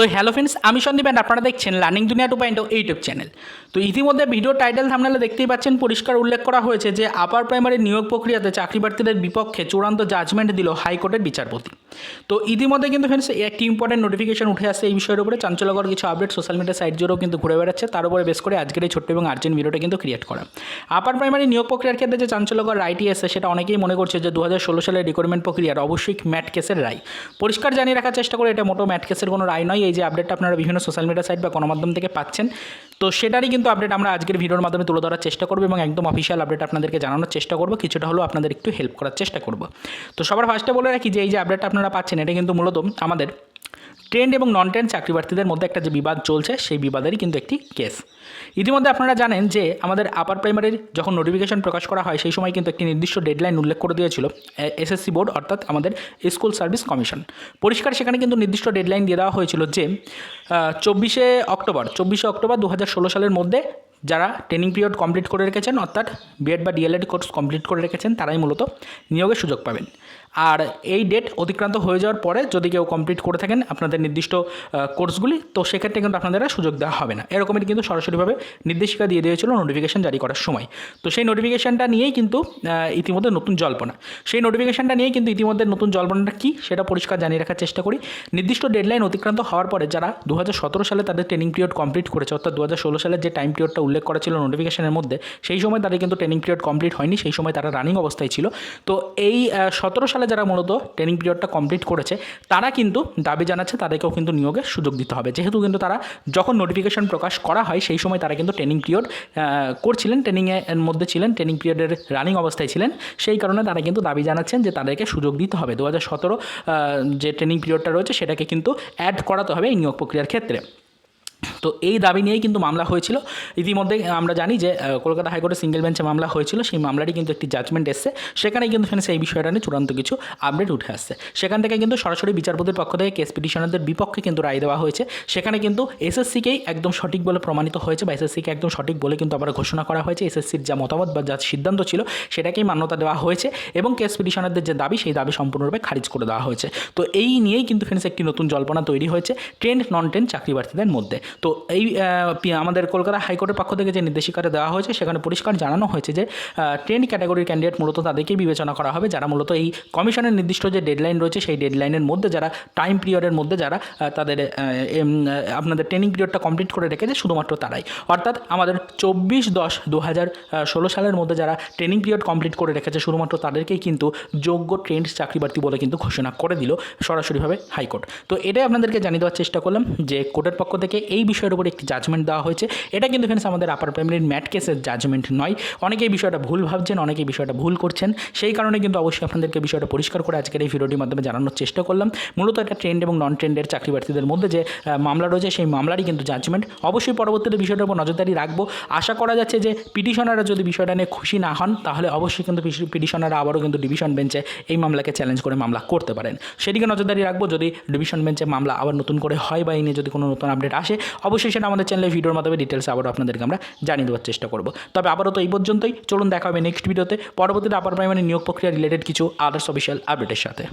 তো hello friends আমি Sandeep and আপনারা দেখছেন লার্নিং দুনিয়া টু পয়েন্ট ইউটিউব চ্যানেল তো ইতিমধ্যে ভিডিও টাইটেল থামনালে দেখতেই পাচ্ছেন, পরিষ্কার উল্লেখ করা হয়েছে যে আপার প্রাইমারি নিয়োগ প্রক্রিয়াতে চাকরি প্রার্থীদের বিপক্ষে চূড়ান্ত জাজমেন্ট দিল হাইকোর্টের বিচারপতি। তো ইতিমধ্যে কিন্তু ফ্রেন্ডস একটি ইম্পর্টেন্ট নোটিফিকেশন উঠে আসছে এই বিষয়ের উপরে। চাঞ্চল্যকর কিছু আপডেট সোশ্যাল মিডিয়া সাইট জুড়েও কিন্তু ঘুরে বেড়াচ্ছে। তার উপরে বেশ করে আজকের এই ছোট্ট এবং আর্জেন্ট ভিডিওটা কিন্তু ক্রিয়েট করা। আপার প্রাইমারি নিয়োগ প্রক্রিয়ার ক্ষেত্রে যে চাঞ্চল্যকর রায়টি এসেছে, সেটা অনেকেই মনে করছে যে দু হাজার ষোলো সালের রিক্রুটমেন্ট প্রক্রিয়ার অবশ্যই ম্যাট কেসের রায়। পরিষ্কার জানিয়ে রাখার চেষ্টা করে এটা মোটো ম্যাট কেসের কোনো রায় নয়। এই যে আপডেটটা আপনারা বিভিন্ন সোশ্যাল মিডিয়া সাইট বা গণমাধ্যম থেকে পাচ্ছেন তো সেটারই কিন্তু আপডেট আমরা আজকের ভিডিওর মাধ্যমে তুলে ধরার চেষ্টা করব এবং একদম অফিসিয়াল আপডেট আপনাদেরকে জানানোর চেষ্টা করব। কিছুটা হলেও আপনাদের একটু হেল্প করার চেষ্টা করব। তো সবার ফার্স্টে বলে রাখি যে, এই যে আপডেটটা আপনারা পাচ্ছেন, এটা কিন্তু মূলত আমাদের ট্রেন্ড এবং নন ট্রেন্ড চাকরি প্রার্থীদের মধ্যে একটা যে বিবাদ চলছে, সেই বিবাদেরই কিন্তু একটি কেস ইতিমধ্যে আপনারা জানেন যে আমাদের আপার প্রাইমারির যখন নোটিফিকেশন প্রকাশ করা হয়, সেই সময় কিন্তু একটি নির্দিষ্ট ডেডলাইন উল্লেখ করে দিয়েছিল এসএসসি বোর্ড অর্থাৎ আমাদের স্কুল সার্ভিস কমিশন পরিষ্কার সেখানে কিন্তু নির্দিষ্ট ডেডলাইন দিয়ে দেওয়া হয়েছিল যে চব্বিশে অক্টোবর চব্বিশে অক্টোবর দু হাজার ষোলো সালের মধ্যে যারা ট্রেনিং পিরিয়ড কমপ্লিট করে রেখেছেন, অর্থাৎ বিএড বা ডিএলএড কোর্স কমপ্লিট করে রেখেছেন, তারাই মূলত নিয়োগের সুযোগ পাবেন। আর এই ডেট অতিক্রান্ত হয়ে যাওয়ার পরে যদি কেউ কমপ্লিট করে থাকেন আপনাদের নির্দিষ্ট কোর্সগুলি তো সেক্ষেত্রে কিন্তু আপনাদের সুযোগ দেওয়া হবে না। এরকমই কিন্তু সরাসরিভাবে নির্দেশিকা দিয়ে দিয়েছিল নোটিফিকেশন জারি করার সময়। তো সেই নোটিফিকেশনটা নিয়েই কিন্তু ইতিমধ্যে নতুন জল্পনা। সেই নোটিফিকেশনটা নিয়েই কিন্তু ইতিমধ্যে নতুন জল্পনাটা কী, সেটা পরিষ্কার জানিয়ে রাখার চেষ্টা করি। নির্দিষ্ট ডেডলাইন অতিক্রান্ত হওয়ার পরে যারা দু হাজার সতেরো সালে তাদের ট্রেনিং পিরিয়ড কমপ্লিট করেছে, অর্থাৎ দু সালের যে টাইম পিরিয়ডটা উল্লেখ করা ছিল নোটিফিকেশনের মধ্যে, সেই সময় তাদের কিন্তু ট্রেনিং পিরিয়ড কমপ্লিট হয়নি, সেই সময় তারা রানিং অবস্থায় ছিল। তো এই সতেরো সালে যারা মূলত ট্রেনিং পিরিয়ডটা কমপ্লিট করেছে, তারা কিন্তু দাবি জানাচ্ছে তাদেরকেও কিন্তু নিয়োগের সুযোগ দিতে হবে। যেহেতু কিন্তু তারা যখন নোটিফিকেশন প্রকাশ করা হয়, সেই সময় তারা কিন্তু ট্রেনিং পিরিয়ড করছিলেন ট্রেনিংয়ের মধ্যে ছিলেন ট্রেনিং পিরিয়ডের রানিং অবস্থায় ছিলেন। সেই কারণে তারা কিন্তু দাবি জানাচ্ছেন যে তাদেরকে সুযোগ দিতে হবে। দু হাজার সতেরো যে ট্রেনিং পিরিয়ডটা রয়েছে, সেটাকে কিন্তু অ্যাড করাতে হবে এই নিয়োগ প্রক্রিয়ার ক্ষেত্রে। তো এই দাবি নিয়েই কিন্তু মামলা হয়েছিল। ইতিমধ্যে আমরা জানি যে কলকাতা হাইকোর্টে সিঙ্গেল বেঞ্চে মামলা হয়েছিল, সেই মামলারই কিন্তু একটি জাজমেন্ট এসছে। সেখানে কিন্তু ফেন্স এই বিষয়টা নিয়ে চূড়ান্ত কিছু আপডেট উঠে আসছে। সেখান থেকে কিন্তু সরাসরি বিচারপতির পক্ষ থেকে কেস পিটিশনারদের বিপক্ষে কিন্তু রায় দেওয়া হয়েছে। সেখানে কিন্তু এসএসসিকেই একদম সঠিক বলে প্রমাণিত হয়েছে বা এসএসসিকে একদম সঠিক বলে কিন্তু আবার ঘোষণা করা হয়েছে। এসএসসির যা মতামত বা যা সিদ্ধান্ত ছিল, সেটাকেই মান্যতা দেওয়া হয়েছে এবং কেস পিটিশনারদের যে দাবি, সেই দাবি সম্পূর্ণরূপে খারিজ করে দেওয়া হয়েছে। তো এই নিয়েই কিন্তু ফ্রেন্ডস, একটি নতুন জল্পনা তৈরি হয়েছে ট্রেন্ড নন ট্রেন্ড চাকরি প্রার্থীদের মধ্যে। তো এই আমাদের কলকাতা হাইকোর্টের পক্ষ থেকে যে নির্দেশিকাটা দেওয়া হয়েছে, সেখানে পরিষ্কার জানানো হয়েছে যে ট্রেন্ড ক্যাটাগরির ক্যান্ডিডেট মূলত তাদেরকেই বিবেচনা করা হবে। যারা মূলত এই কমিশনের নির্দিষ্ট যে ডেডলাইন রয়েছে, সেই ডেডলাইনের মধ্যে যারা টাইম পিরিয়ডের মধ্যে যারা তাদের আপনাদের ট্রেনিং পিরিয়ডটা কমপ্লিট করে রেখেছে, শুধুমাত্র তারাই। অর্থাৎ আমাদের চব্বিশ দশ দু হাজার ষোলো সালের মধ্যে যারা ট্রেনিং পিরিয়ড কমপ্লিট করে রেখেছে, শুধুমাত্র তাদেরকেই কিন্তু যোগ্য ট্রেন্ড চাকরি প্রার্থী বলে কিন্তু ঘোষণা করে দিল সরাসরিভাবে হাইকোর্ট। তো এটাই আপনাদেরকে জানিয়ে দেওয়ার চেষ্টা করলাম যে, কোর্টের পক্ষ থেকে এই বিষয়ের উপর একটি জাজমেন্ট দেওয়া হয়েছে। এটা কিন্তু ফ্রেন্ডস আমাদের আপার প্রাইমারির ম্যাট কেসের জাজমেন্ট নয়। অনেকে এই বিষয়টা ভুল ভাবছেন অনেকে এই বিষয়টা ভুল করছেন। সেই কারণে কিন্তু অবশ্যই আপনাদেরকে বিষয়টা পরিষ্কার করে আজকের এই ভিডিওটির মাধ্যমে জানানোর চেষ্টা করলাম। মূলত এটা ট্রেন্ড এবং নন ট্রেন্ডের চাকরি প্রার্থীদের মধ্যে যে মামলা রয়েছে, সেই মামলারই কিন্তু জাজমেন্ট অবশ্যই পরবর্তীতে বিষয়টার উপর নজরদারি রাখব। আশা করা যাচ্ছে যে পিটিশনাররা যদি বিষয়টা নিয়ে খুশি না হন, তাহলে অবশ্যই কিন্তু পিটিশনাররা আবারও কিন্তু ডিভিশন বেঞ্চে এই মামলাকে চ্যালেঞ্জ করে মামলা করতে পারেন। সেদিকে নজরদারি রাখব। যদি ডিভিশন বেঞ্চে মামলা আবার নতুন করে হয় বা এই নিয়ে যদি কোনো নতুন আপডেট আসে অবশ্যই সেটা আমাদের চ্যানেলে ভিডিওর মাধ্যমে ডিটেলস আবারও আপনাদেরকে আমরা জানিয়ে দেওয়ার চেষ্টা করব। তবে আবারও তো এই পর্যন্তই। চলুন দেখা হবে নেক্সট ভিডিওতে পরবর্তীতে আপার প্রাইমারি নিয়োগ প্রক্রিয়া রিলেটেড কিছু আদার্স অফিসিয়াল আপডেটের সাথে।